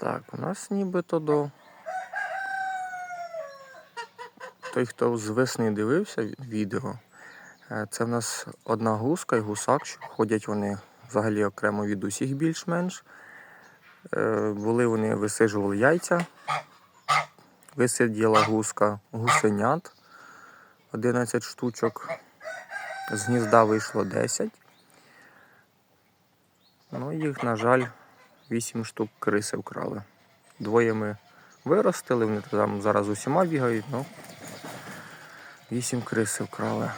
Так, у нас нібито до. Той, хто з весни дивився відео, е, це в нас одна гуска і гусак. що Ходять вони взагалі окремо від усіх більш-менш. Е, Були вони висижували яйця. Висиділа гуска гусенят 11 штучок. З гнізда вийшло 10. Ну, їх, на жаль, 8 штук криси вкрали. Двоє ми виростили, вони там зараз усіма бігають, ну 8 криси вкрали.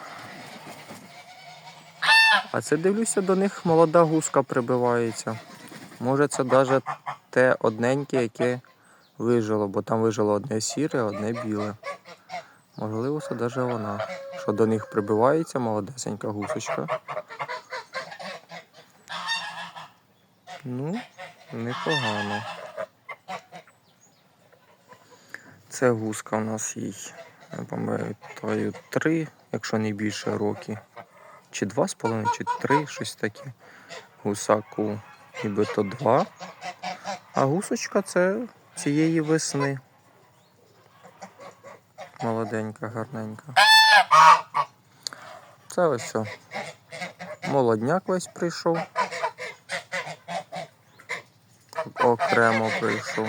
А це дивлюся, до них молода гуска прибивається. Може, це навіть те одненьке, яке вижило, бо там вижило одне сіре, одне біле. Можливо, це навіть вона. Що до них прибивається молодесенька гусочка. Ну, непогано. Це гуска у нас їй, я пам'ятаю, три, якщо не більше роки. Чи два з половиною, чи три, щось таке. Гусаку нібито два. А гусочка це цієї весни. Молоденька, гарненька. Це ось. Молодняк весь прийшов. Окремо прийшов.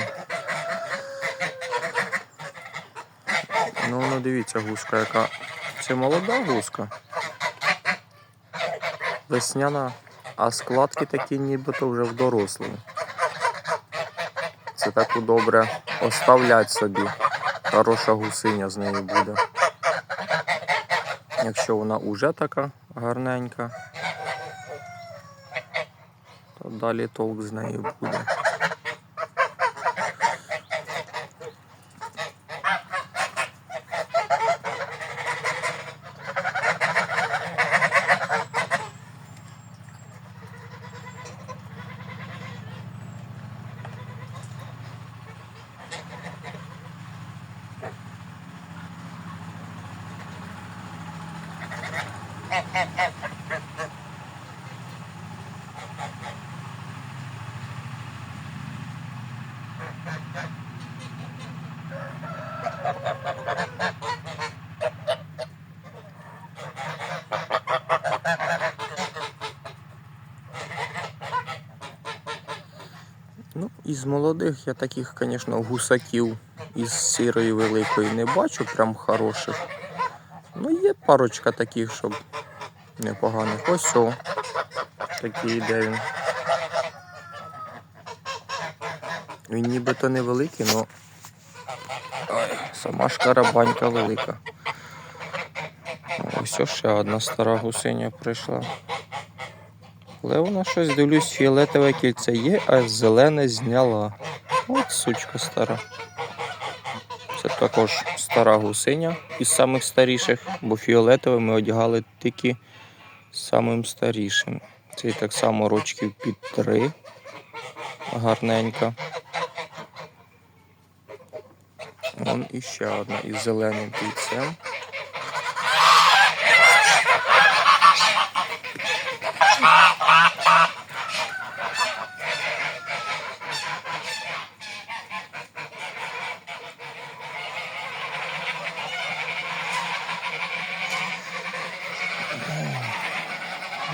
Ну, ну дивіться, гуска, яка. Це молода гуска. Весняна, а складки такі нібито вже в дорослі. Це так добре оставлять собі. Хороша гусиня з нею буде. Якщо вона уже така гарненька, то далі толк з нею буде. and, and, and. Ну, із молодих я таких, звісно, гусаків із сірої великої не бачу, прям хороших. Ну, є парочка таких, щоб непоганих. Ось о, такий йде він. Він нібито невеликий, але Ой, сама ж карабанька велика. Ось ще одна стара гусиня прийшла. Але вона щось дивлюсь, фіолетове кільце є, а зелене зняла. От сучка стара. Це також стара гусиня із самих старіших, бо фіолетове ми одягали тільки самим старішим. Це так само рочків під три. Гарненька. Вон іще одна із зеленим кільцем.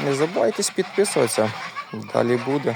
Не забувайтесь підписуватися. Далі буде.